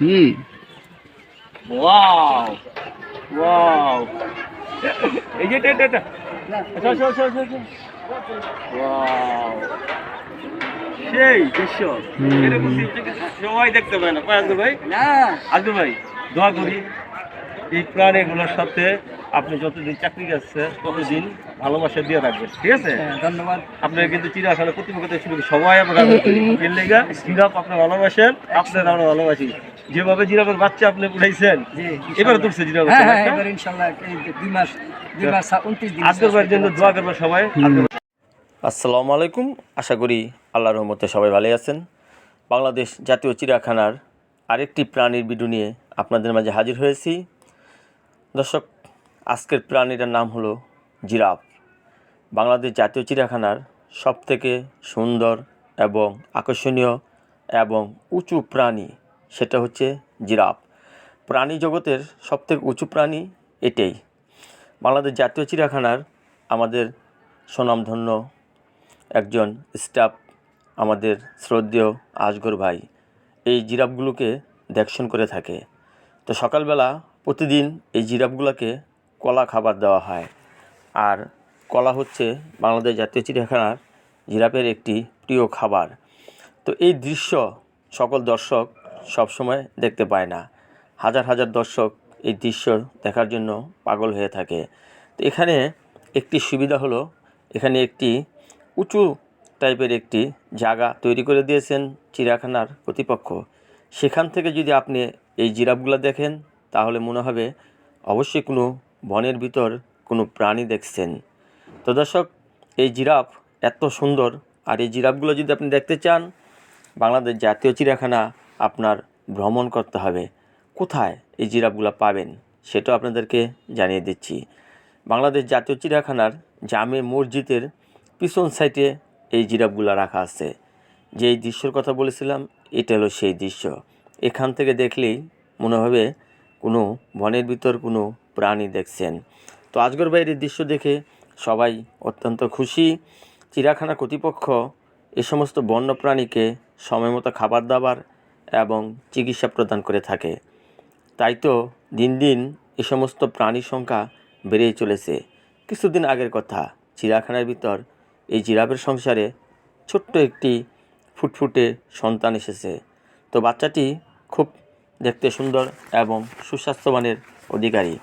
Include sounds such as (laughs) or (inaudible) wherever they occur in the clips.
হুম। Wow wow. এই যে এটা এটা এটা। আচ্ছা আচ্ছা আচ্ছা। ওয়াও। সেই দৃশ্য। এরকম সবাই দেখতে পায় না? পায় ভাই? না। আজকে ভাই দোয়া করি এই প্রাণীগুলোর সাথে আপনি যতদিন চাকরি করছে ততদিন ভালোবাসা দিয়ে রাখবেন। ঠিক আছে? হ্যাঁ, ধন্যবাদ। (laughs) আপনার কিন্তু চিড়িয়াখানা কর্তৃপক্ষ থেকে শুরু সবাই আমরা এর লেগা আপনার ভালোবাসেন আপনার আমরা ভালোবাসি। যেভাবে জিরাফের বাচ্চা আপনি উঠাইছেন এবারে তুলছে জিরাফের হ্যাঁ হ্যাঁ এবার ইনশাল্লাহ দুই মাস দুই মাস দিন আজকের জন্য দোয়া করব সবাই আসসালামু আলাইকুম আশা করি আল্লাহর রহমতে সবাই ভালোই আছেন। বাংলাদেশ জাতীয় চিড়িয়াখানার আরেকটি প্রাণীর ভিডিও নিয়ে আপনাদের মাঝে হাজির হয়েছি। দর্শক আজকের প্রাণীটার নাম হলো জিরাফ। বাংলাদেশ জাতীয় চিড়িয়াখানার সবথেকে সুন্দর এবং আকর্ষণীয় এবং উঁচু প্রাণী সেটা হচ্ছে জিরাফ। প্রাণী জগতের সবথেকে উঁচু প্রাণী এটাই। বাংলাদেশ জাতীয় চিড়িয়াখানার আমাদের সুনামধন্য একজন স্টাফ, আমাদের শ্রদ্ধেয় আজগর ভাই, এই জিরাফগুলোকে দেখশন করে থাকে। তো সকালবেলা প্রতিদিন এই জিরাফগুলোকে কলা খাবার দেওয়া হয়। আর কলা হচ্ছে বাংলাদেশ জাতীয় চিড়িয়াখানার জিরাফের একটি প্রিয় খাবার। তো এই দৃশ্য সকল দর্শক সবসময় দেখতে পায় না। হাজার হাজার দর্শক এই দৃশ্য দেখার জন্য পাগল হয়ে থাকে। তো এখানে একটি সুবিধা হলো, এখানে একটি উঁচু টাইপের একটি জায়গা তৈরি করে দিয়েছেন চিড়িয়াখানার কর্তৃপক্ষ। সেখান থেকে যদি আপনি এই জিরাফগুলো দেখেন, তাহলে মনে হবে অবশ্যই কোনো বনের ভিতর কোনো প্রাণী দেখছেন। তো দর্শক, এই জিরাফ এত সুন্দর, আর এই জিরাফগুলো যদি আপনি দেখতে চান, বাংলাদেশ জাতীয় চিড়িয়াখানা আপনার ভ্রমণ করতে হবে। কোথায় এই জিরাফগুলো পাবেন সেটাও আপনাদেরকে জানিয়ে দিচ্ছি। বাংলাদেশ জাতীয় চিড়িয়াখানার জামে মসজিদের পিছন সাইডে এই জিরাফগুলো রাখা আছে। যেই দৃশ্যর কথা বলেছিলাম, এটা হলো সেই দৃশ্য। এখান থেকে দেখলেই মনে হবে কোনো বনের ভিতর কোনো প্রাণী দেখছেন। তো আজগর বাইরের দৃশ্য দেখে সবাই অত্যন্ত খুশি। চিড়িয়াখানা কর্তৃপক্ষ এ সমস্ত বন্য প্রাণীকে সময় মতো খাবার দাবার এবং চিকিৎসা প্রদান করে থাকে। তাই তো দিন দিন এ সমস্ত প্রাণীর সংখ্যা বেড়েই চলেছে। কিছুদিন আগের কথা, চিড়িয়াখানার ভিতর এই জিরাফের সংসারে ছোট্ট একটি ফুটফুটে সন্তান এসেছে। তো বাচ্চাটি খুব দেখতে সুন্দর এবং সুস্বাস্থ্যবানের অধিকারী।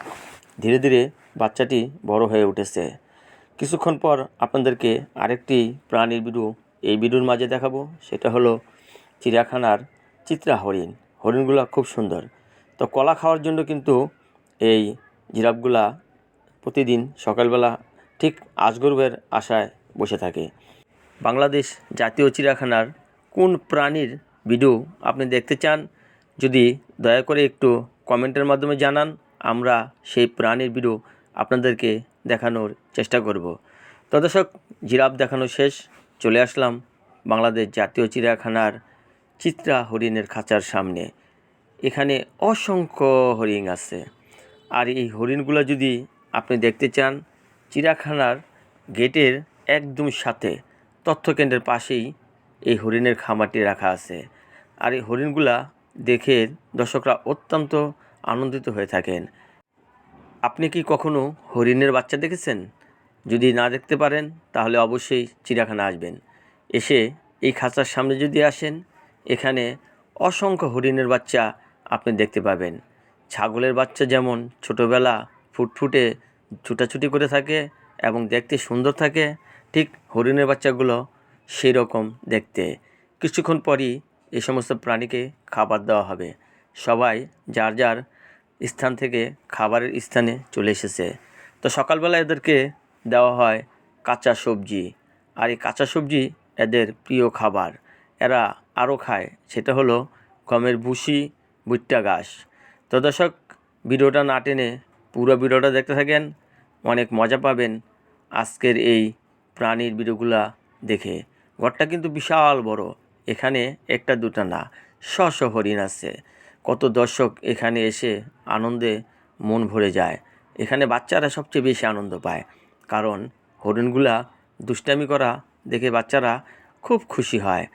ধীরে ধীরে বাচ্চাটি বড় হয়ে উঠেছে। কিছুক্ষণ পর আপনাদেরকে আরেকটি প্রাণীর ভিডিও, এই ভিডিওর মাঝে দেখাবো। সেটা হলো চিড়িয়াখানার চিত্রা হরিণ। হরিণগুলো খুব সুন্দর। তো কলা খাওয়ার জন্য কিন্তু এই জিরাফগুলা প্রতিদিন সকালবেলা ঠিক আজগরবের আশায় বসে থাকে। বাংলাদেশ জাতীয় চিড়িয়াখানার কোন প্রাণীর ভিডিও আপনি দেখতে চান, যদি দয়া করে একটু কমেন্টের মাধ্যমে জানান, আমরা সেই প্রাণীর ভিডিও আপনাদেরকে দেখানোর চেষ্টা করব। তো দর্শক, জিরাফ দেখানো শেষ, চলে আসলাম বাংলাদেশ জাতীয় চিড়িয়াখানার চিত্রা হরিণের খাঁচার সামনে। এখানে অসংখ্য হরিণ আছে। আর এই হরিণগুলো যদি আপনি দেখতে চান, চিড়িয়াখানার গেটের একদম সাথে, তথ্যকেন্দ্রের পাশেই এই হরিণের খামারটি রাখা আছে। আর এই হরিণগুলা দেখে দর্শকরা অত্যন্ত আনন্দিত হয়ে থাকেন। আপনি কি কখনো হরিণের বাচ্চা দেখেছেন? যদি না দেখতে পারেন, তাহলে অবশ্যই চিড়িয়াখানা আসবেন। এসে এই খাঁচার সামনে যদি আসেন এখানে অসংখ্য হরিণের বাচ্চা আপনি দেখতে পাবেন। ছাগলের বাচ্চা যেমন ছোটোবেলা ফুটফুটে ছুটাছুটি করে থাকে এবং দেখতে সুন্দর থাকে, ঠিক হরিণের বাচ্চাগুলো সেই রকম দেখতে। কিছুক্ষণ পরই এই সমস্ত প্রাণীকে খাবার দেওয়া হবে। সবাই যার যার স্থান থেকে খাবারের স্থানে চলে এসেছে। তো সকালবেলা এদেরকে দেওয়া হয় কাঁচা সবজি। আর এই কাঁচা সবজি এদের প্রিয় খাবার। এরা আরও খায়। সেটা হলো গমের ভুসি, ভুট্টা ঘাস। তো দর্শক, ভিডিওটা না টেনে পুরো ভিডিওটা দেখতে থাকেন। অনেক মজা পাবেন আজকের এই প্রাণীর ভিডিওগুলা দেখে। ঘরটা কিন্তু বিশাল বড়। এখানে একটা দুটা না শ শ হরিণ আছে। কত দর্শক এখানে এসে আনন্দে মন ভরে যায়। এখানে বাচ্চারা সবচেয়ে বেশি আনন্দ পায়। কারণ হরিণগুলা দুষ্টামি করা দেখে বাচ্চারা খুব খুশি হয়।